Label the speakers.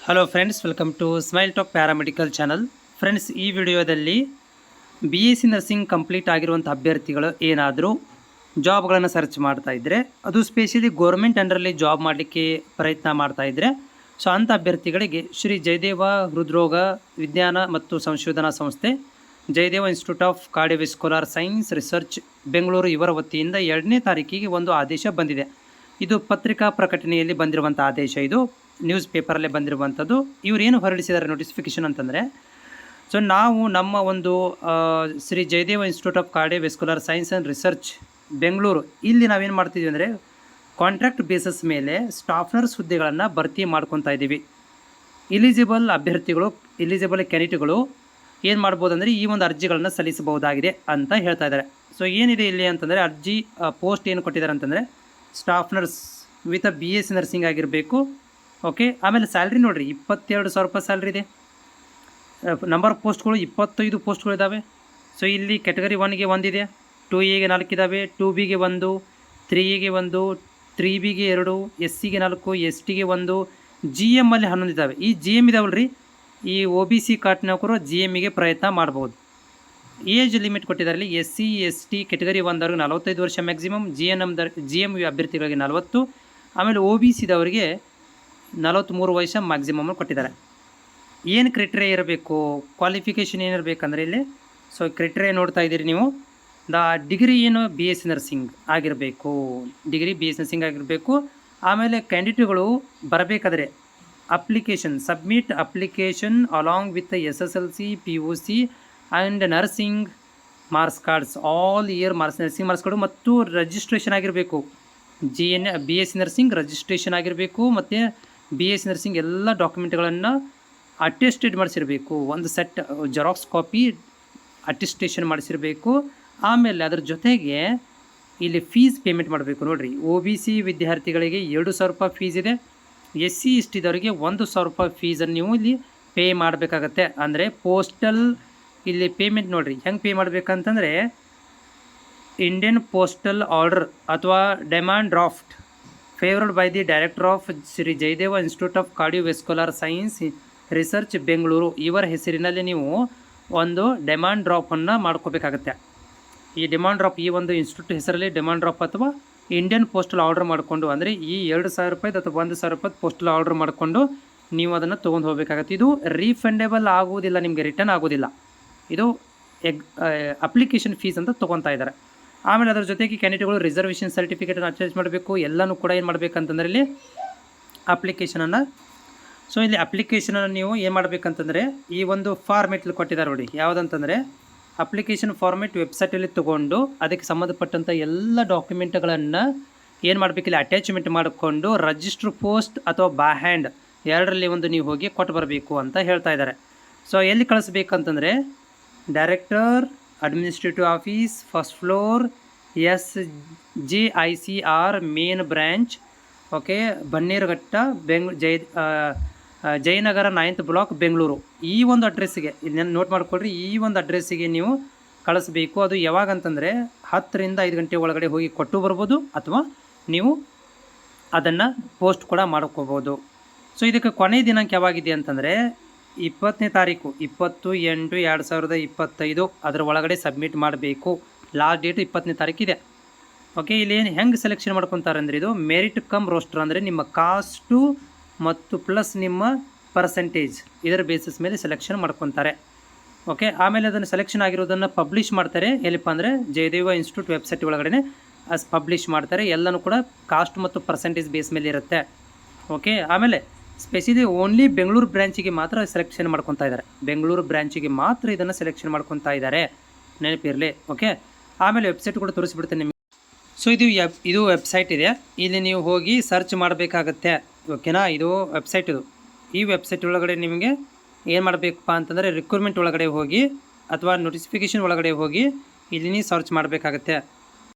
Speaker 1: Hello friends welcome to smile talk paramedical channel friends ಈ ವಿಡಿಯೋದಲ್ಲಿ B S C nursing complete ಆಗಿರುವಂಥ ಅಭ್ಯರ್ಥಿಗಳು ಏನಾದರೂ ಜಾಬ್ಗಳನ್ನು ಸರ್ಚ್ ಮಾಡ್ತಾ ಇದ್ದರೆ ಅದು ಸ್ಪೆಷಲಿ ಗೌರ್ಮೆಂಟ್ ಅಂಡರಲ್ಲಿ ಜಾಬ್ ಮಾಡಲಿಕ್ಕೆ ಪ್ರಯತ್ನ ಮಾಡ್ತಾ ಇದ್ದರೆ ಸೊ ಅಂಥ ಅಭ್ಯರ್ಥಿಗಳಿಗೆ ಶ್ರೀ ಜಯದೇವ ಹೃದ್ರೋಗ ವಿಜ್ಞಾನ ಮತ್ತು ಸಂಶೋಧನಾ ಸಂಸ್ಥೆ, Jayadeva institute of cardiovascular science research Bengaluru ಇವರ ವತಿಯಿಂದ ಎರಡನೇ ತಾರೀಕಿಗೆ ಒಂದು ಆದೇಶ ಬಂದಿದೆ. ಇದು ಪತ್ರಿಕಾ ಪ್ರಕಟಣೆಯಲ್ಲಿ ಬಂದಿರುವಂಥ ಆದೇಶ ಇದು. ನ್ಯೂಸ್ ಪೇಪರಲ್ಲೇ ಬಂದಿರುವಂಥದ್ದು. ಇವ್ರು ಏನು ಹೊರಡಿಸಿದ್ದಾರೆ ನೋಟಿಫಿಕೇಶನ್ ಅಂತಂದರೆ ಸೊ ನಾವು ನಮ್ಮ ಒಂದು Shri Jayadeva institute of cardiovascular science and research Bengaluru, ಇಲ್ಲಿ ನಾವೇನು ಮಾಡ್ತಿದ್ವಿ ಅಂದರೆ ಕಾಂಟ್ರಾಕ್ಟ್ ಬೇಸಸ್ ಮೇಲೆ ಸ್ಟಾಫ್ನರ್ಸ್ ಹುದ್ದೆಗಳನ್ನು ಭರ್ತಿ ಮಾಡ್ಕೊತಾ ಇದ್ದೀವಿ. ಇಲಿಜಿಬಲ್ ಅಭ್ಯರ್ಥಿಗಳು ಇಲಿಜಿಬಲ್ ಕ್ಯಾಂಡಿಡೇಟ್ಗಳು ಏನು ಮಾಡ್ಬೋದು ಅಂದರೆ ಈ ಒಂದು ಅರ್ಜಿಗಳನ್ನು ಸಲ್ಲಿಸಬಹುದಾಗಿದೆ ಅಂತ ಹೇಳ್ತಾ ಇದ್ದಾರೆ. ಸೊ ಏನಿದೆ ಇಲ್ಲಿ ಅಂತಂದರೆ, ಅರ್ಜಿ ಪೋಸ್ಟ್ ಏನು ಕೊಟ್ಟಿದ್ದಾರೆ ಅಂತಂದರೆ staff nurse with a B S C nursing ಆಗಿರಬೇಕು ಓಕೆ ಆಮೇಲೆ ಸ್ಯಾಲ್ರಿ ನೋಡಿರಿ, ಇಪ್ಪತ್ತೆರಡು ಸಾವಿರ ರೂಪಾಯಿ ಸ್ಯಾಲ್ರಿ ಇದೆ. ನಂಬರ್ ಪೋಸ್ಟ್ಗಳು ಇಪ್ಪತ್ತೈದು ಪೋಸ್ಟ್ಗಳು ಇದ್ದಾವೆ ಸೊ ಇಲ್ಲಿ ಕೆಟಗರಿ ಒನ್ಗೆ ಒಂದಿದೆ ಟು ಎಗೆ ನಾಲ್ಕು ಇದ್ದಾವೆ ಟು ಬಿಗೆ ಒಂದು ತ್ರೀ ಎಗೆ ಒಂದು ತ್ರೀ ಬಿಗೆ ಎರಡು ಎಸ್ ಸಿಗೆ ನಾಲ್ಕು ಎಸ್ ಟಿಗೆ ಒಂದು ಜಿ ಎಮ್ಮಲ್ಲಿ ಹನ್ನೊಂದು ಇದ್ದಾವೆ ಈ ಜಿ ಎಂ ಇದಾವಲ್ಲ ರೀ ಈ ಒ ಬಿ ಸಿ ಕಾರ್ಡ್ನವರು ಜಿ ಎಮ್ಗೆ ಪ್ರಯತ್ನ ಮಾಡ್ಬೋದು. ಏಜ್ ಲಿಮಿಟ್ ಕೊಟ್ಟಿದ್ದಾರೆ S C S T category ಒಂದವ್ರಿಗೆ ನಲವತ್ತೈದು ವರ್ಷ maximum G N M G M ಅಭ್ಯರ್ಥಿಗಳಿಗೆ ನಲವತ್ತು, ಆಮೇಲೆ ಒ ಬಿ ಸಿದವರಿಗೆ ನಲವತ್ತ್ಮೂರು ವಯಸ್ಸು ಮ್ಯಾಕ್ಸಿಮಮ್ ಕೊಟ್ಟಿದ್ದಾರೆ. ಏನು ಕ್ರಿಟೇರಿಯಾ ಇರಬೇಕು? ಕ್ವಾಲಿಫಿಕೇಷನ್ ಏನಿರಬೇಕಂದ್ರೆ ಇಲ್ಲಿ? ಸೊ ಕ್ರಿಟೇರಿಯಾ ನೋಡ್ತಾ ಇದ್ದೀರಿ ನೀವು. ದ ಡಿಗ್ರಿ ಏನು ಬಿ ಎಸ್ ನರ್ಸಿಂಗ್ ಆಗಿರಬೇಕು. ಡಿಗ್ರಿ ಬಿ ಎಸ್ ನರ್ಸಿಂಗ್ ಆಗಿರಬೇಕು. ಆಮೇಲೆ ಕ್ಯಾಂಡಿಡೇಟ್ಗಳು ಬರಬೇಕಾದ್ರೆ application submit application along with S S L C P U C and nursing marks cards all year marks nursing marks card ಮತ್ತು registration ಆಗಿರಬೇಕು. G N B S C nursing registration ಆಗಿರಬೇಕು. ಮತ್ತು B S nursing ಎಲ್ಲ ಡಾಕ್ಯುಮೆಂಟ್ಗಳನ್ನು attested ಮಾಡಿಸಿರಬೇಕು. ಒಂದು set xerox copy attestation ಮಾಡಿಸಿರಬೇಕು. ಆಮೇಲೆ ಅದ್ರ ಜೊತೆಗೆ ಇಲ್ಲಿ ಫೀಸ್ ಪೇಮೆಂಟ್ ಮಾಡಬೇಕು ನೋಡಿರಿ. ಒ ಬಿ ಸಿ ವಿದ್ಯಾರ್ಥಿಗಳಿಗೆ ಎರಡು ಸಾವಿರ ರೂಪಾಯಿ ಫೀಸ್ ಇದೆ. ಎಸ್ ಸಿ ಎಸ್ ಟಿದವರಿಗೆ ಒಂದು ಸಾವಿರ ರೂಪಾಯಿ ಫೀಸನ್ನು ನೀವು ಇಲ್ಲಿ ಪೇ ಮಾಡಬೇಕಾಗತ್ತೆ. ಅಂದರೆ ಪೋಸ್ಟಲ್ ಇಲ್ಲಿ ಪೇಮೆಂಟ್ ನೋಡಿರಿ. ಹೆಂಗೆ ಪೇ ಮಾಡಬೇಕಂತಂದರೆ ಇಂಡಿಯನ್ ಪೋಸ್ಟಲ್ ಆರ್ಡರ್ ಅಥವಾ demand draft favoured by the director of Shri Jayadeva institute of cardiovascular science research Bengaluru ಇವರ ಹೆಸರಿನಲ್ಲಿ ನೀವು ಒಂದು ಡೆಮಾಂಡ್ ಡ್ರಾಪನ್ನು ಮಾಡ್ಕೋಬೇಕಾಗತ್ತೆ. ಈ ಡಿಮಾಂಡ್ ಡ್ರಾಪ್ ಈ ಒಂದು ಇನ್ಸ್ಟಿಟ್ಯೂಟ್ ಹೆಸರಲ್ಲಿ ಡಿಮಾಂಡ್ ಡ್ರಾಪ್ ಅಥವಾ ಇಂಡಿಯನ್ ಪೋಸ್ಟಲ್ ಆರ್ಡರ್ ಮಾಡಿಕೊಂಡು, ಅಂದರೆ ಈ ಎರಡು ಸಾವಿರ ರೂಪಾಯಿ ಅಥವಾ ಒಂದು ಸಾವಿರ ರೂಪಾಯಿ ಪೋಸ್ಟಲ್ ಆರ್ಡರ್ ಮಾಡಿಕೊಂಡು ನೀವು ಅದನ್ನು ತೊಗೊಂಡು ಹೋಗಬೇಕಾಗತ್ತೆ. ಇದು ರೀಫಂಡೇಬಲ್ ಆಗುವುದಿಲ್ಲ, ನಿಮಗೆ ರಿಟರ್ನ್ ಆಗೋದಿಲ್ಲ ಇದು, ಎಗ್ ಅಪ್ಲಿಕೇಶನ್ ಫೀಸ್ ಅಂತ ತೊಗೊತಾ ಇದ್ದಾರೆ. ಆಮೇಲೆ ಅದರ ಜೊತೆಗೆ ಕ್ಯಾಂಡಿಡೇಟ್ಗಳು ರಿಸರ್ವೇಷನ್ ಸರ್ಟಿಫಿಕೇಟನ್ನು ಅಟ್ಯಾಚ್ ಮಾಡಬೇಕು, ಎಲ್ಲನೂ ಕೂಡ ಏನು ಮಾಡಬೇಕಂತಂದ್ರೆ ಇಲ್ಲಿ ಅಪ್ಲಿಕೇಶನನ್ನು. ಸೊ ಇಲ್ಲಿ ಅಪ್ಲಿಕೇಶನನ್ನು ನೀವು ಏನು ಮಾಡಬೇಕಂತಂದರೆ ಈ ಒಂದು ಫಾರ್ಮೆಟ್ಲಿ ಕೊಟ್ಟಿದ್ದಾರೆ ನೋಡಿ. ಯಾವುದಂತಂದರೆ ಅಪ್ಲಿಕೇಶನ್ ಫಾರ್ಮೆಟ್ ವೆಬ್ಸೈಟಲ್ಲಿ ತೊಗೊಂಡು ಅದಕ್ಕೆ ಸಂಬಂಧಪಟ್ಟಂಥ ಎಲ್ಲ ಡಾಕ್ಯುಮೆಂಟ್ಗಳನ್ನು ಏನು ಮಾಡಬೇಕಿಲ್ಲ ಅಟ್ಯಾಚ್ಮೆಂಟ್ ಮಾಡಿಕೊಂಡು ರಜಿಸ್ಟರ್ ಪೋಸ್ಟ್ ಅಥವಾ ಬಾ ಹ್ಯಾಂಡ್ ಎರಡರಲ್ಲಿ ಒಂದು ನೀವು ಹೋಗಿ ಕೊಟ್ಟು ಬರಬೇಕು ಅಂತ ಹೇಳ್ತಾ ಇದ್ದಾರೆ. ಸೊ ಎಲ್ಲಿ ಕಳಿಸ್ಬೇಕಂತಂದರೆ director administrative office first floor S G I C R main branch okay Bannerghatta ಬೆಂಗ್ ಜೈ ಜಯನಗರ ನೈನ್ತ್ ಬ್ಲಾಕ್ ಬೆಂಗಳೂರು ಈ ಒಂದು ಅಡ್ರೆಸ್ಸಿಗೆ ಇದನ್ನು ನೋಟ್ ಮಾಡ್ಕೊಳ್ರಿ, ಈ ಒಂದು ಅಡ್ರೆಸ್ಸಿಗೆ ನೀವು ಕಳಿಸ್ಬೇಕು. ಅದು ಯಾವಾಗ ಅಂತಂದರೆ ಹತ್ತರಿಂದ ಐದು ಗಂಟೆ ಒಳಗಡೆ ಹೋಗಿ ಕೊಟ್ಟು ಬರ್ಬೋದು, ಅಥವಾ ನೀವು ಅದನ್ನು ಪೋಸ್ಟ್ ಕೂಡ ಮಾಡ್ಕೋಬೋದು. ಸೊ ಇದಕ್ಕೆ ಕೊನೆ ದಿನಾಂಕ ಯಾವಾಗಿದೆ ಅಂತಂದರೆ ಇಪ್ಪತ್ತನೇ ತಾರೀಕು, ಇಪ್ಪತ್ತು ಎಂಟು ಎರಡು ಸಾವಿರದ ಇಪ್ಪತ್ತೈದು. ಅದರ ಒಳಗಡೆ ಸಬ್ಮಿಟ್ ಮಾಡಬೇಕು. ಲಾಸ್ಟ್ ಡೇಟ್ ಇಪ್ಪತ್ತನೇ ತಾರೀಕಿದೆ ಓಕೆ ಇಲ್ಲಿ ಏನು ಹೆಂಗೆ ಸೆಲೆಕ್ಷನ್ ಮಾಡ್ಕೊತಾರೆ ಅಂದರೆ ಇದು ಮೆರಿಟ್ ಕಮ್ ರೋಸ್ಟರ್ ಅಂದರೆ ನಿಮ್ಮ ಕಾಸ್ಟು ಮತ್ತು ಪ್ಲಸ್ ನಿಮ್ಮ ಪರ್ಸೆಂಟೇಜ್ ಇದರ ಬೇಸಿಸ್ ಮೇಲೆ ಸೆಲೆಕ್ಷನ್ ಮಾಡ್ಕೊತಾರೆ. ಓಕೆ ಆಮೇಲೆ ಅದನ್ನು ಸೆಲೆಕ್ಷನ್ ಆಗಿರೋದನ್ನು ಪಬ್ಲಿಷ್ ಮಾಡ್ತಾರೆ. ಎಲ್ಲಿಪ್ಪ ಅಂದರೆ ಜಯದೇವ ಇನ್ಸ್ಟಿಟ್ಯೂಟ್ ವೆಬ್ಸೈಟ್ ಒಳಗಡೆ ಅಸ್ ಪಬ್ಲಿಷ್ ಮಾಡ್ತಾರೆ. ಎಲ್ಲನೂ ಕೂಡ ಕಾಸ್ಟ್ ಮತ್ತು ಪರ್ಸೆಂಟೇಜ್ ಬೇಸ್ ಮೇಲೆ ಇರುತ್ತೆ. ಓಕೆ ಆಮೇಲೆ ಸ್ಪೆಷಲಿ ಓನ್ಲಿ ಬೆಂಗಳೂರು ಬ್ರ್ಯಾಂಚಿಗೆ ಮಾತ್ರ ಸೆಲೆಕ್ಷನ್ ಮಾಡ್ಕೊತಾ ಇದ್ದಾರೆ. ಬೆಂಗಳೂರು ಬ್ರ್ಯಾಂಚಿಗೆ ಮಾತ್ರ ಇದನ್ನು ಸೆಲೆಕ್ಷನ್ ಮಾಡ್ಕೊತಾ ಇದ್ದಾರೆ. ನೆನಪಿರಲಿ ಓಕೆ ಆಮೇಲೆ ವೆಬ್ಸೈಟ್ ಕೂಡ ತೋರಿಸ್ಬಿಡ್ತೇನೆ ನಿಮಗೆ. ಸೊ ಇದು ಇದು ವೆಬ್ಸೈಟ್ ಇದೆ. ಇಲ್ಲಿ ನೀವು ಹೋಗಿ ಸರ್ಚ್ ಮಾಡಬೇಕಾಗತ್ತೆ ಓಕೆನಾ ಇದು ವೆಬ್ಸೈಟ್ ಇದು. ಈ ವೆಬ್ಸೈಟ್ ಒಳಗಡೆ ನಿಮಗೆ ಏನು ಮಾಡಬೇಕಪ್ಪ ಅಂತಂದರೆ ರಿಕ್ರೂಟ್ಮೆಂಟ್ ಒಳಗಡೆ ಹೋಗಿ ಅಥವಾ ನೋಟಿಫಿಕೇಷನ್ ಒಳಗಡೆ ಹೋಗಿ ಇಲ್ಲಿ ಸರ್ಚ್ ಮಾಡಬೇಕಾಗತ್ತೆ.